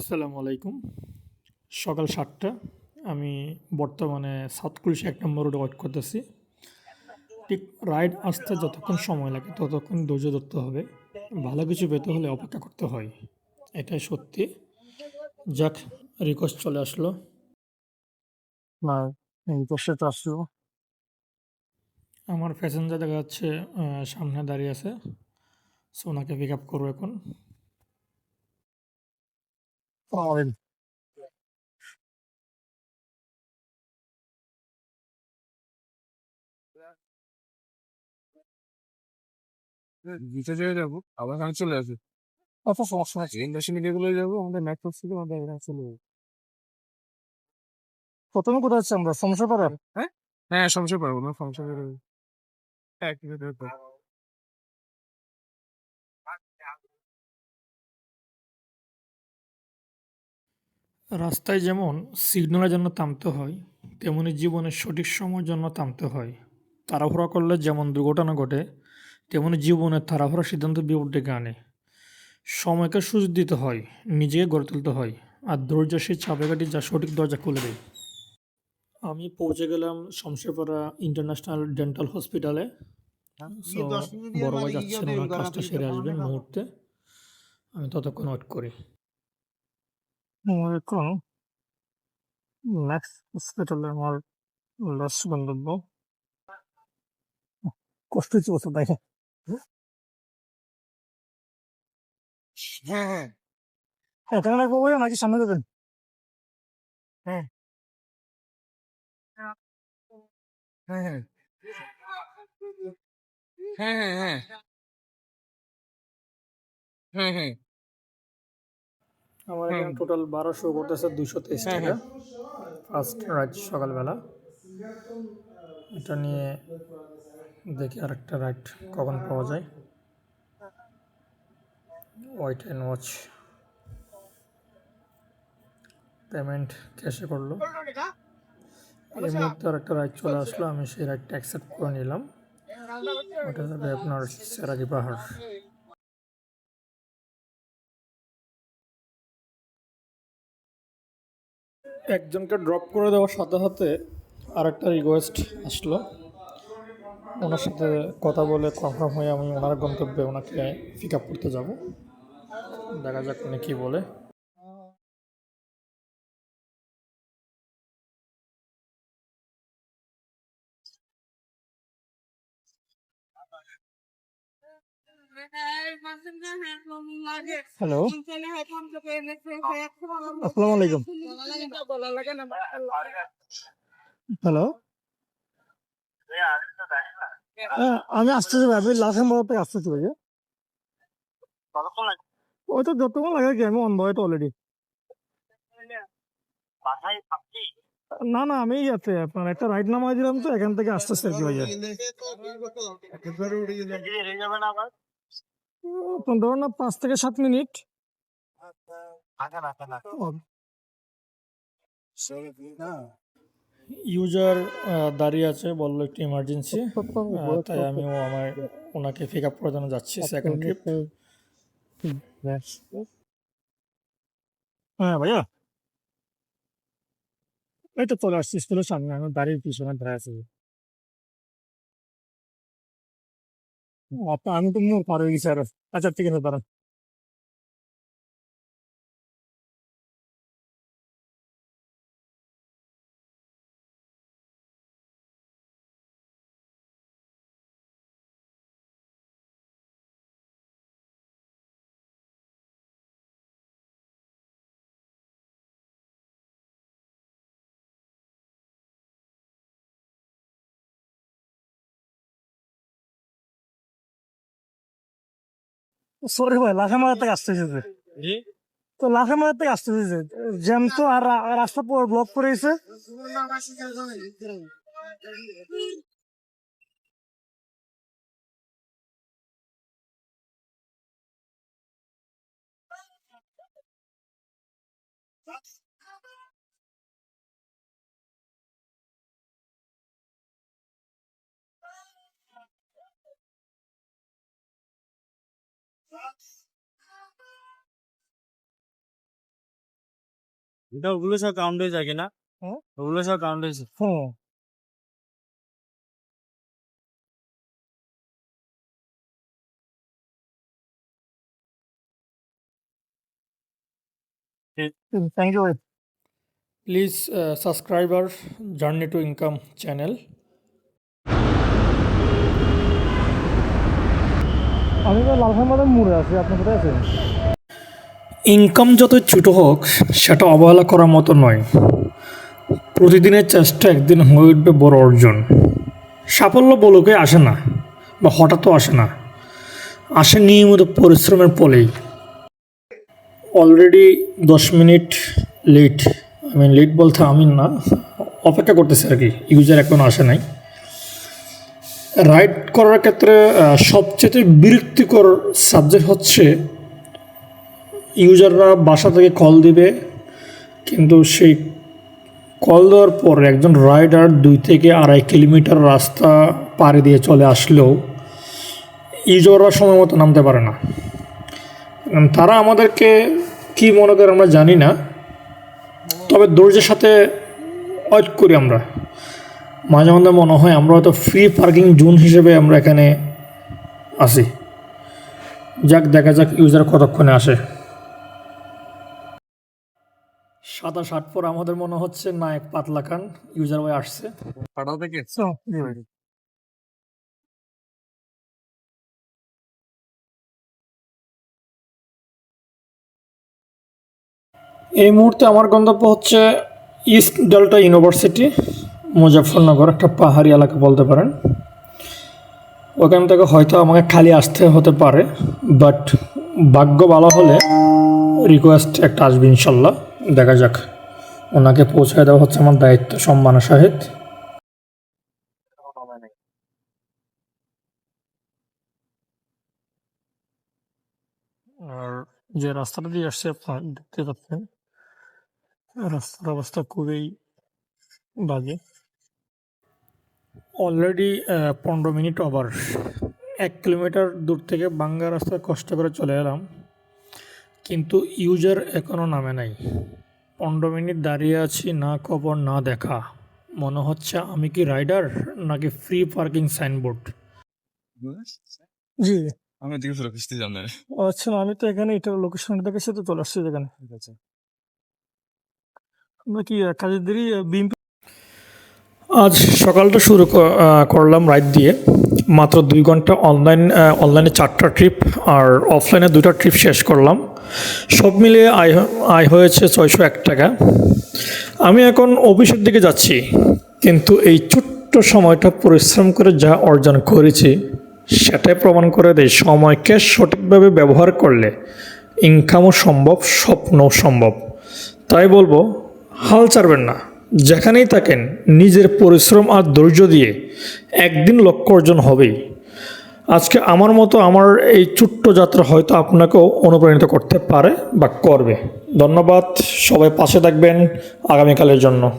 আসসালামু আলাইকুম। সকাল সাতটা আমি বর্তমানে সাউথ কুলশা এক নম্বর রোডে ওয়েট করতেছি। ঠিক রাইড আসতে যতক্ষণ সময় লাগে ততক্ষণ ধৈর্য ধরতে হবে। ভালো কিছু পেতে হলে অপেক্ষা করতে হয় এটাই সত্যি। যাক রিকোয়েস্ট চলে আসলো। না রিকোয়েস্টে তো আসলো। আমার প্যাসেঞ্জার দেখা যাচ্ছে সামনে দাঁড়িয়ে আছে। সো ওনাকে পিক আপ করব এখন। চলে যাব আবার এখানে চলে আসবে। অত সমস্যা আছে ইন্ডাস্ট্রি মিডিয়া যাব আমাদের ছিল আমাদের এখানে চলে যাব। প্রথমে কোথায় আমরা? সমস্যা পাড়ার? হ্যাঁ সমস্যা পারব না সমস্যা হ্যাঁ করতে রাস্তায় যেমন সিগন্যালের জন্য থামতে হয় তেমনি জীবনের সঠিক সময়ের জন্য থামতে হয়। তাড়াহুড়া করলে যেমন দুর্ঘটনা ঘটে তেমনি জীবনের তাড়াহুড়া সিদ্ধান্ত বিপদ ডেকে আনে সময়কে সুযোগ দিতে হয় নিজেকে গড়ে তুলতে হয় আর ধৈর্য সেই চাবিকাঠি যা সঠিক দরজা খুলে দেয়। আমি পৌঁছে গেলাম শমশেরপাড়া ইন্টারন্যাশনাল ডেন্টাল হসপিটালে। সো বড় ভাই যাচ্ছেন ওনার কাজটা সেরে আসবেন মুহূর্তে। আমি ততক্ষণ ওয়েট করি। এখন ম্যাক্স হসপিটালে আমার লাস্ট গন্তব্য। কষ্ট হচ্ছে বছর তাই হ্যাঁ এখানে রাখব বলে নাকি সামনে দেবেন হ্যাঁ। হ্যাঁ হ্যাঁ হ্যাঁ। হ্যাঁ হ্যাঁ।, হ্যাঁ, হ্যাঁ। আমার এখানে টোটাল বারোশো করতেছে দুশো তেইশ হ্যাঁ, টাকা। ফার্স্ট রাইড সকালবেলা। এটা নিয়ে দেখি আরেকটা রাইড কখন পাওয়া যায়। ওয়াইট অ্যান্ড ওয়াচ পেমেন্ট ক্যাশে করল। এই মুহূর্তে আর একটা রাইড চলে আসলো। আমি সেই রাইডটা অ্যাকসেপ্ট করে নিলাম। ওটা যাবে আপনার সেরাগি পাহাড়। একজনকে ড্রপ করে দেওয়ার সাথে সাথে আরেকটা রিকোয়েস্ট আসলো। ওনার সাথে কথা বলে কনফার্ম হয়ে আমি ওনার গন্তব্যে ওনাকে পিক আপ করতে যাব। দেখা যাক উনি কী বলে। হ্যালো আসসালামু আলাইকুম হ্যালো হ্যাঁ, আমি আসতেছি ভাই আমি মতো থেকে আসতেছি ভাই ওই তো যতক্ষণ লাগে কি আমি অন বয় তো অলরেডি না না আমি ইয়াতে আপনার একটা রাইড নামাই দিলাম তো এখান থেকে আসতেছি আর কি ভাইয়া। ধরুন না পাঁচ থেকে সাত মিনিট। ইউজার দাঁড়িয়ে আছে বলল একটু ইমার্জেন্সি তাই আমিও আমার ওনাকে পিক আপ করার জন্য যাচ্ছি সেকেন্ড ট্রিপ হ্যাঁ ভাইয়া। এই তো চলে আসছি স্কুলের সামনে আমার দাঁড়িয়ে পিছনে দাঁড়িয়ে আছি। அப்ப அங்கிட்டு இன்னொரு பறவைக்கு சார் அச்சத்துக்கு என்ன தரேன் সরি ভাই লাফে মারার থেকে আসতেছে তো লাফে মারার থেকে আসতেছে জ্যাম তো আর রাস্তা ব্লক করেছে That's এটা ওগুলো সব কাউন্ট হয়ে কিনা? হ্যাঁ? ওগুলো সব কাউন্ট হয়েছে। হুম। থ্যাংক ইউ ভাই প্লিজ সাবস্ক্রাইব আর জার্নি টু ইনকাম চ্যানেল আমি তো লালখামাদের মোড়ে আছি আপনি কোথায় আছেন? ইনকাম যত ছোট হোক, সেটা অবহেলা করার মতো নয়। প্রতিদিনের চেষ্টা একদিন হয়ে উঠবে বড় অর্জন। সাফল্য বলকে আসে না, বা হঠাৎও আসে না। আসে নিয়মিত পরিশ্রমের ফলেই। অলরেডি দশ মিনিট লেট আমি লেট বলতে আমি না, অপেক্ষা করতেছি আর কি ইউজার এখনও আসে নাই। রাইড করার ক্ষেত্রে সবচেয়ে বিরক্তিকর সাবজেক্ট হচ্ছে ইউজাররা বাসা থেকে কল দিবে, কিন্তু সেই কল দেওয়ার পর একজন রাইডার দুই থেকে আড়াই কিলোমিটার রাস্তা পাড়ি দিয়ে চলে আসলেও ইউজাররা সময় মতো নামতে পারে না। তারা আমাদেরকে কি মনে করে আমরা জানি না, তবে ধৈর্যের সাথে ওয়েট করি আমরা। মাঝে মাঝে মনে হয় আমরা হয়তো ফ্রি পার্কিং জোন হিসেবে আমরা এখানে আসি যাক, দেখা যাক ইউজার কতক্ষণে আসে। সাদা শার্ট পর আমাদের মনে হচ্ছে না এক পাতলা খান ইউজার ওয়াই আসছে। পাঠাও থেকে ভাই এই মুহূর্তে আমার গন্তব্য হচ্ছে ইস্ট ডেল্টা ইউনিভার্সিটি মুজাফরনগর একটা পাহাড়ি এলাকা বলতে পারেন। ওখান থেকে হয়তো আমাকে খালি আসতে হতে পারে বাট ভাগ্য ভালো হলে রিকোয়েস্ট একটা আসবে ইনশাল্লাহ। দেখা যাক। ওনাকে পৌঁছায় দেওয়া হচ্ছে আমার দায়িত্ব সম্মানের সহিত। আর যে রাস্তাটা দিয়ে আসছে আপনার দেখতে পাচ্ছেন, রাস্তার অবস্থা খুবই বাজে। অলরেডি পনেরো মিনিট ওভার এক কিলোমিটার দূর থেকে বাঙ্গা রাস্তায় কষ্ট করে চলে এলাম। কিন্তু ইউজার এখনও নামে নাই। পনেরো মিনিট দাঁড়িয়ে আছি না খবর না দেখা। মনে হচ্ছে আমি কি রাইডার নাকি ফ্রি পার্কিং সাইনবোর্ড? জি। আমি দিকে ফেরত কিস্তি জানেন ও আচ্ছা না, আমি তো এখানে এটা লোকেশন দেখে তো চলে আসছি এখানে ঠিক আছে। আমরা কি কাজের দেরি বিএমপি আজ সকালটা শুরু করলাম রাইড দিয়ে। মাত্র দুই ঘণ্টা অনলাইন অনলাইনে চারটা ট্রিপ আর অফলাইনে দুটা ট্রিপ শেষ করলাম। সব মিলিয়ে আয় আয় হয়েছে ছয়শো এক টাকা। আমি এখন অফিসের দিকে যাচ্ছি, কিন্তু এই ছোট্ট সময়টা পরিশ্রম করে যা অর্জন করেছি, সেটাই প্রমাণ করে দেয় সময়কে সঠিকভাবে ব্যবহার করলে ইনকামও সম্ভব, স্বপ্নও সম্ভব। তাই বলব, হাল ছাড়বেন না। যেখানেই থাকেন, নিজের পরিশ্রম আর ধৈর্য দিয়ে একদিন লক্ষ্য অর্জন হবেই। আজকে আমার মতো আমার এই ছোট্ট যাত্রা হয়তো আপনাকেও অনুপ্রাণিত করতে পারে বা করবে। ধন্যবাদ, সবাই পাশে থাকবেন আগামীকালের জন্য।